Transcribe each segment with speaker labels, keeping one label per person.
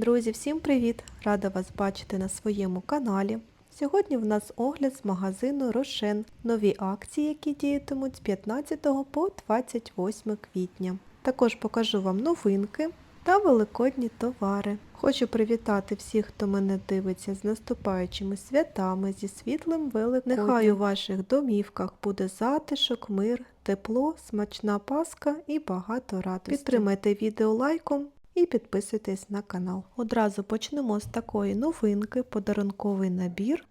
Speaker 1: Друзі, всім привіт! Рада вас бачити на своєму каналі. Сьогодні в нас огляд з магазину Рошен. Нові акції, які діятимуть з 15 по 28 квітня. Також покажу вам новинки та великодні товари. Хочу привітати всіх, хто мене дивиться з наступаючими святами, зі світлим великоднем. Нехай у ваших домівках буде затишок, мир, тепло, смачна паска і багато радості. Підтримайте відео лайком і підписуйтесь на канал. Одразу почнемо з такої новинки, подарунковий набір.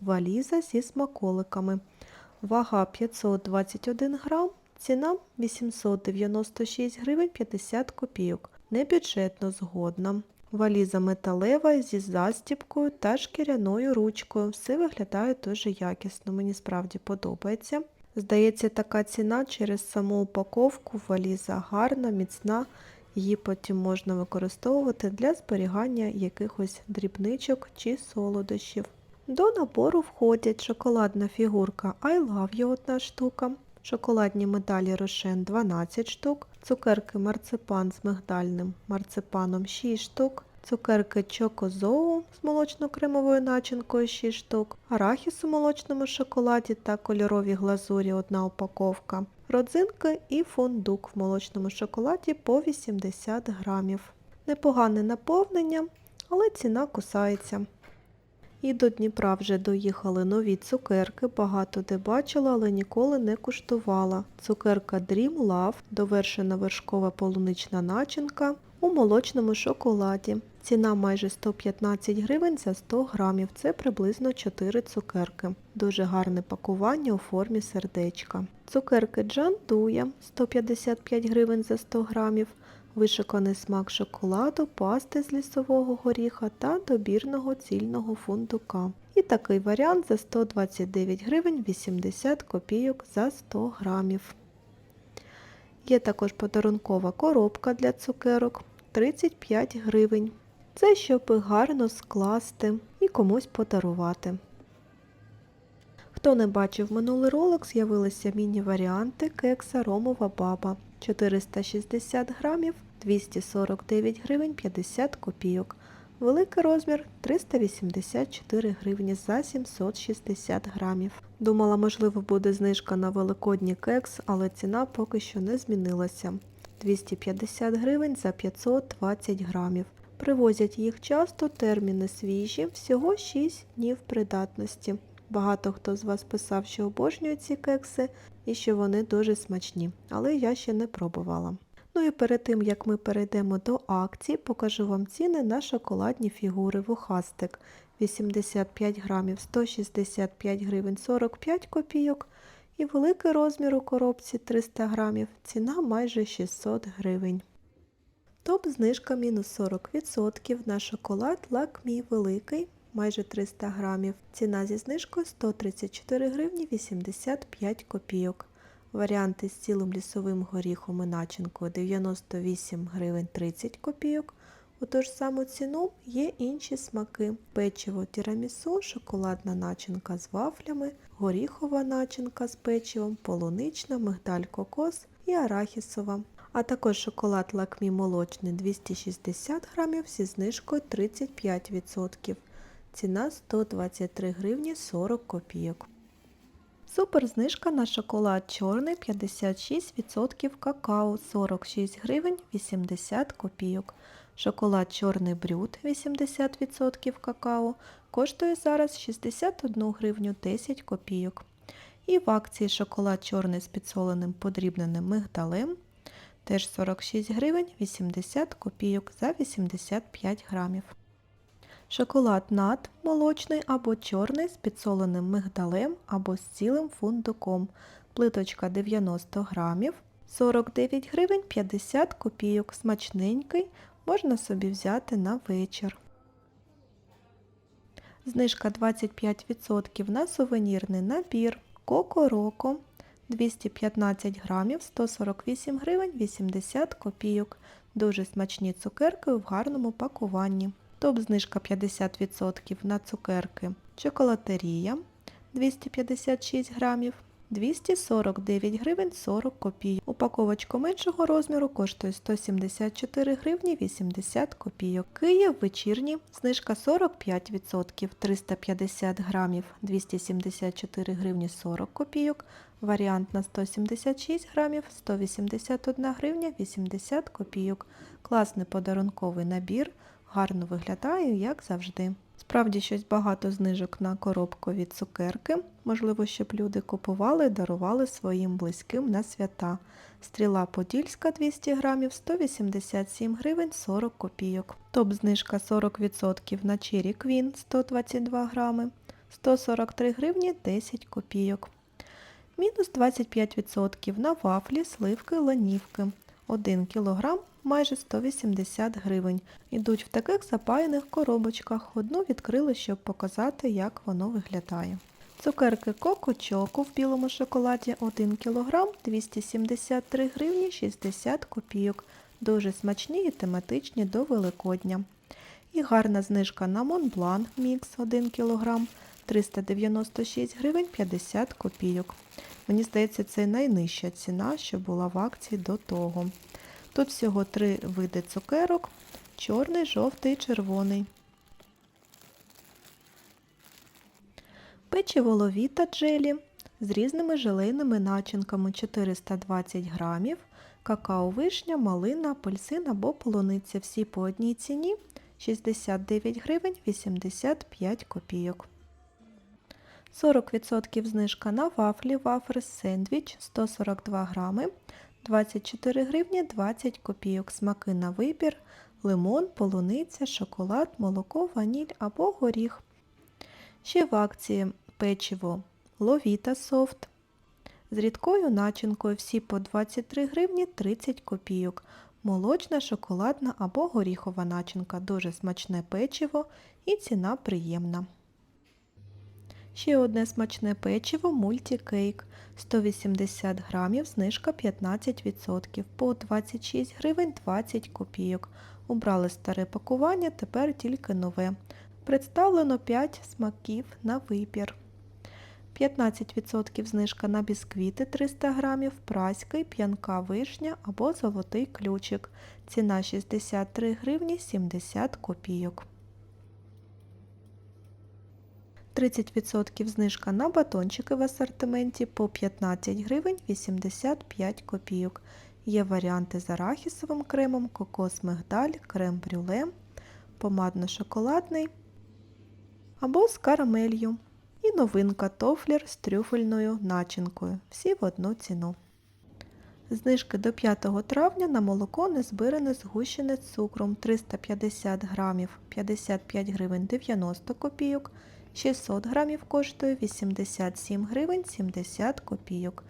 Speaker 1: Валіза зі смаколиками. Вага 521 грам, ціна 896 гривень 50 копійок. Небюджетно згодна. Валіза металева зі застіпкою та шкіряною ручкою. Все виглядає дуже якісно, мені справді подобається. Здається, така ціна через саму упаковку валіза гарна, міцна, її потім можна використовувати для зберігання якихось дрібничок чи солодощів. До набору входять шоколадна фігурка I Love You 1 штука, шоколадні медалі Рошен 12 штук, цукерки марципан з мигдальним марципаном 6 штук, цукерки Чокозоу з молочно-кремовою начинкою 6 штук, арахіс у молочному шоколаді та кольорові глазурі одна упаковка, родзинки і фундук в молочному шоколаді по 80 грамів. Непогане наповнення, але ціна кусається. І до Дніпра вже доїхали нові цукерки, багато де бачила, але ніколи не куштувала. Цукерка Dream Love, довершена вершкова полунична начинка у молочному шоколаді. Ціна майже 115 гривень за 100 грамів, це приблизно 4 цукерки. Дуже гарне пакування у формі сердечка. Цукерки Джандуя 155 гривень за 100 грамів вишуканий смак шоколаду, пасти з лісового горіха та добірного цільного фундука. І такий варіант за 129 гривень 80 копійок за 100 грамів. Є також подарункова коробка для цукерок 35 гривень. Це щоб гарно скласти і комусь подарувати. Хто не бачив минулий ролик, з'явилися міні-варіанти кекса Ромова Баба 460 грамів 249 гривень 50 копійок. Великий розмір 384 гривні за 760 грамів. Думала, можливо, буде знижка на великодній кекс, але ціна поки що не змінилася. 250 гривень за 520 грамів. Привозять їх часто, терміни свіжі, всього 6 днів придатності. Багато хто з вас писав, що обожнює ці кекси і що вони дуже смачні, але я ще не пробувала. Ну і перед тим, як ми перейдемо до акцій, покажу вам ціни на шоколадні фігури вухастик. 85 грамів 165 гривень 45 копійок і великий розмір у коробці 300 грамів, ціна майже 600 гривень. Топ знижка мінус 40% на шоколад Лакмі великий майже 300 грамів. Ціна зі знижкою 134 гривні 85 копійок. Варіанти з цілим лісовим горіхом і начинкою 98 гривень 30 копійок. У ту ж саму ціну є інші смаки: печиво тірамісу, шоколадна начинка з вафлями, горіхова начинка з печивом, полунична, мигдаль кокос і арахісова. А також шоколад лакмі молочний 260 грамів зі знижкою 35%. Ціна 123 гривні 40 копійок. Супер знижка на шоколад чорний 56% какао 46 гривень 80 копійок. Шоколад чорний брют 80% какао коштує зараз 61 гривню 10 копійок. І в акції шоколад чорний з підсоленим подрібненим мигдалем теж 46 гривень 80 копійок за 85 грамів. Шоколад нат молочний або чорний з підсоленим мигдалем або з цілим фундуком. Плиточка 90 грамів, 49 гривень 50 копійок. Смачненький, можна собі взяти на вечір. Знижка 25% на сувенірний набір Коко Роко 215 грамів 148 гривень 80 копійок. Дуже смачні цукерки в гарному пакуванні. Топ знижка 50% на цукерки Чоколатерія 256 грамів, 249 гривень 40 копійок. Упаковочка меншого розміру коштує 174 гривні 80 копійок. Київ вечірні, знижка 45%, 350 грамів 274 гривні 40 копійок. Варіант на 176 грамів 181 гривня 80 копійок. Класний подарунковий набір, гарно виглядає, як завжди. Справді щось багато знижок на коробкові цукерки. Можливо, щоб люди купували, і дарували своїм близьким на свята. Стріла Подільська 200 грамів 187 гривень 40 копійок. Топ-знижка 40% на Cherry Queen 122 грами 143 гривні 10 копійок. Мінус 25% на вафлі, сливки, ланівки. 1 кг майже 180 гривень. Ідуть в таких запаяних коробочках. Одну відкрили, щоб показати, як воно виглядає. Цукерки Коко в білому шоколаді 1 кг 273 гривні 60 копійок. Дуже смачні і тематичні до Великодня. І гарна знижка на Монблан Мікс 1 кг 396 гривень 50 копійок. Мені здається, це найнижча ціна, що була в акції до того. Тут всього три види цукерок: чорний, жовтий червоний. Печиво ловіта джелі з різними желейними начинками 420 грамів, какао вишня, малина, апельсин або полуниця. Всі по одній ціні 69 гривень 85 копійок. 40% знижка на вафлі вафри сендвіч 142 грами 24 гривні 20 копійок. Смаки на вибір, лимон, полуниця, шоколад, молоко, ваніль або горіх. Ще в акції печиво Ловіта софт з рідкою начинкою всі по 23 гривні 30 копійок. Молочна, шоколадна або горіхова начинка. Дуже смачне печиво і ціна приємна. Ще одне смачне печиво мультікейк 180 грамів, знижка 15%, по 26 гривень 20 копійок. Убрали старе пакування, тепер тільки нове. Представлено 5 смаків на вибір. 15% знижка на бісквіти 300 грамів, праський, п'янка вишня або золотий ключик. Ціна 63 гривні 70 копійок. 30% знижка на батончики в асортименті по 15 гривень 85 копійок. Є варіанти з арахісовим кремом, кокос мигдаль, крем брюле, помадно-шоколадний або з карамелью. І новинка тофлер з трюфельною начинкою. Всі в одну ціну. Знижки до 5 травня на молоко незбирене згущене цукром 350 грамів 55 гривень 90 копійок. 600 грамів коштує 87 гривень 70 копійок.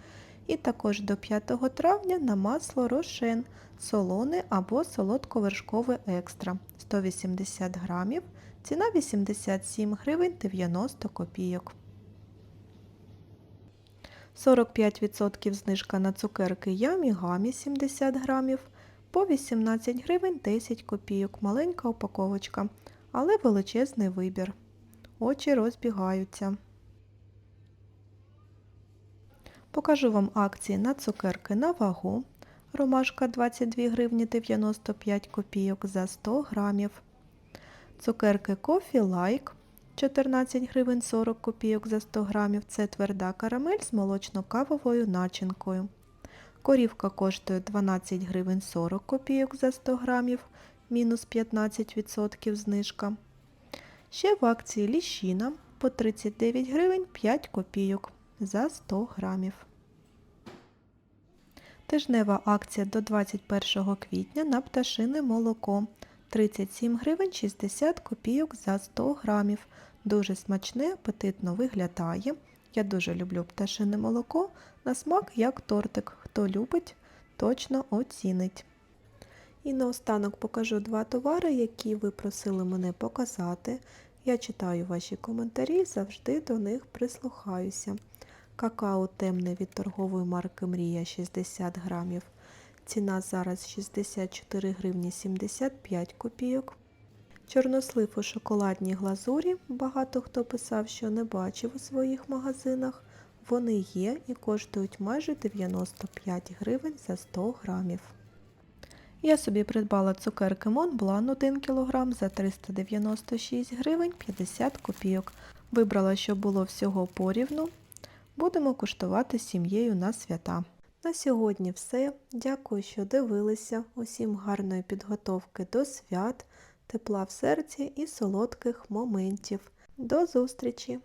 Speaker 1: І також до 5 травня на масло рошен солоне або солодковершкове екстра 180 грамів, ціна 87 гривень 90 копійок. 45% знижка на цукерки Ямі Гамі 70 грамів по 18 гривень 10 копійок. Маленька упаковочка, але величезний вибір. Очі розбігаються. Покажу вам акції на цукерки на вагу. Ромашка 22 гривні 95 копійок за 100 грамів. Цукерки Coffee Like 14 гривень 40 копійок за 100 грамів. Це тверда карамель з молочно-кавовою начинкою. Корівка коштує 12 гривень 40 копійок за 100 грамів, мінус 15% знижка. Ще в акції ліщина по 39 гривень 5 копійок за 100 грамів. Тижнева акція до 21 квітня на пташине молоко 37 гривень 60 копійок за 100 грамів. Дуже смачне, апетитно виглядає. Я дуже люблю пташине молоко, на смак як тортик. Хто любить, точно оцінить. І наостанок покажу два товари, які ви просили мене показати. Я читаю ваші коментарі, завжди до них прислухаюся. Какао темне від торгової марки Мрія 60 грамів. Ціна зараз 64 гривні 75 копійок. Чорнослив у шоколадній глазурі. Багато хто писав, що не бачив у своїх магазинах. Вони є і коштують майже 95 гривень за 100 грамів. Я собі придбала цукерки Монблан 1 кг за 396 гривень 50 копійок. Вибрала, щоб було всього порівну. Будемо куштувати сім'єю на свята. На сьогодні все. Дякую, що дивилися. Усім гарної підготовки до свят, тепла в серці і солодких моментів. До зустрічі!